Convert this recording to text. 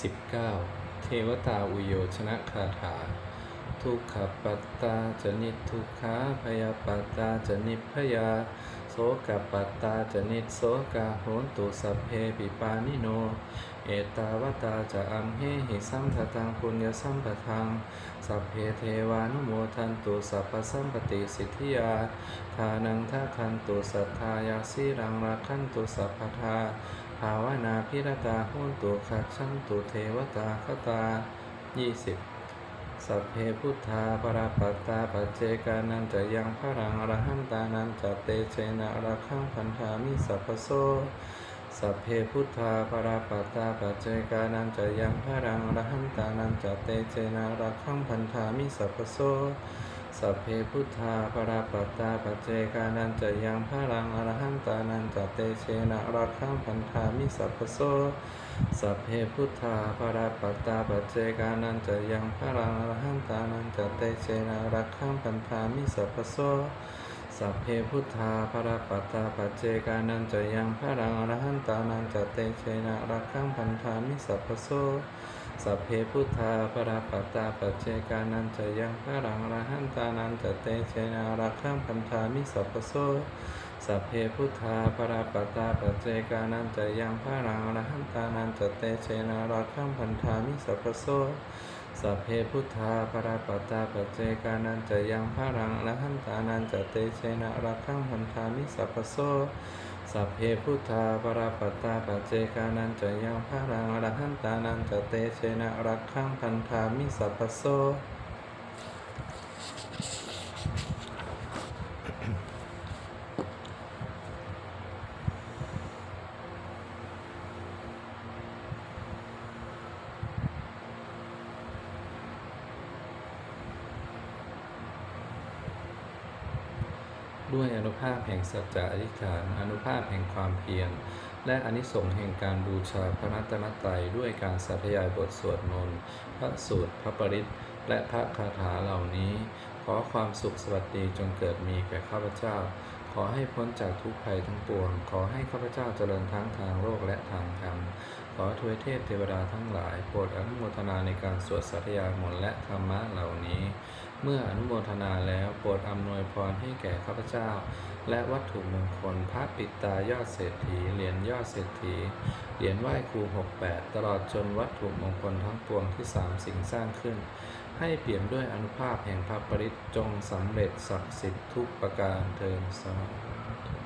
19 เทวตาอุโยชนะคาถา ทุกขปัตตาจะนิทุกขาพยาปัตตาจะนิพยา โสกปัตตาจะนิโสกาโหนตุสัพเพปิปานิโน เอตาวตาจะอัมเหหิสัมทตังปุญญสัมปทัง สัพเพเทวานุโมทันตุสัพพสัมปติสิทธิยา ทานังทัคันตุสัทธายาสีรังรักขันตุสัพพทา ภาวนาพิรตาโหนตุขัดชันตุเทวตาคตา 20 สัพเพพุทธาปราปัตตาปัจเจกานันจะยังพรังอรหันตานันจะเตเชนะระคังพันธามิสัพพโสสัพเพพุทธาปราปัตตาปัจเจกานันจะยังพรังอรหันตานันจะเตเชนะระคังพันธามิสัพพโส สัพเพพุทธาปราปัตตาปัจเจกานันจะยังพรังอรหันตานันจะเตเชนะระคังพันธามิสัพพโสสัพเพพุทธาปราปัตตาปัจเจกานันจะยังพรังอรหันตานันจะเตเชนะรักขังพันธามิสัพพโสสัพเพพุทธาปราปัตตาปัจเจกานันจะยังพรังอรหันตานันจะเตเชนะรักขังพันธามิสัพพโส สัพเพพุทธาปราปัตตาปัจเจกานันจะยังพระรังอรหันตานันจะเตเชนะรักขังพันธามิสัพพโสสัพเพพุทธาปราปัตตาปัจเจกานันจะยังพระรังอรหันตานันจะเตเชนะรักขังพันธามิสัพพโสสัพเพพุทธาปราปัตตาปัจเจกานันจะยังพระรังอรหันตานันจะเตเชนะรักขังพันธามิสัพพโส สัพเพพุทธาปราปัตตาปัจเจกานันจะยังพรังอรหันตานันจะเตเชนะรักขังพันธามิสัพพโส ด้วยอนุภาพแห่งสัจจะอธิษฐาน อนุภาพแห่งความเพียร และอนิสงส์แห่งการบูชาพระรัตนตรัยด้วยการสาธยายบทสวดมนต์พระสูตรพระปริตและพระคาถาเหล่านี้ ขอความสุขสวัสดีจงเกิดมีแก่ข้าพเจ้า ขอให้พ้นจากทุกภัยทั้งปวง ขอให้ข้าพเจ้าเจริญทั้งทางโลกและทางธรรมขอทวยเทพเทวดาทั้งหลายโปรดอนุโมทนาในการสวดสาธยามนและธรรมะเหล่านี้ เมื่ออนุโมทนาแล้วโปรดอำนวยพรให้แก่ข้าพเจ้า และวัตถุมงคลพระปิตายอดเศรษฐีเหรียญยอดเศรษฐีเหรียญไหว้ครู68 ตลอดจนวัตถุมงคลทั้งปวงที่สามสิ่งสร้างขึ้น ให้เปี่ยมด้วยอนุภาพแห่งพระปริตจงสำเร็จศักดิ์สิทธิ์ทุกประการเทินสาธุ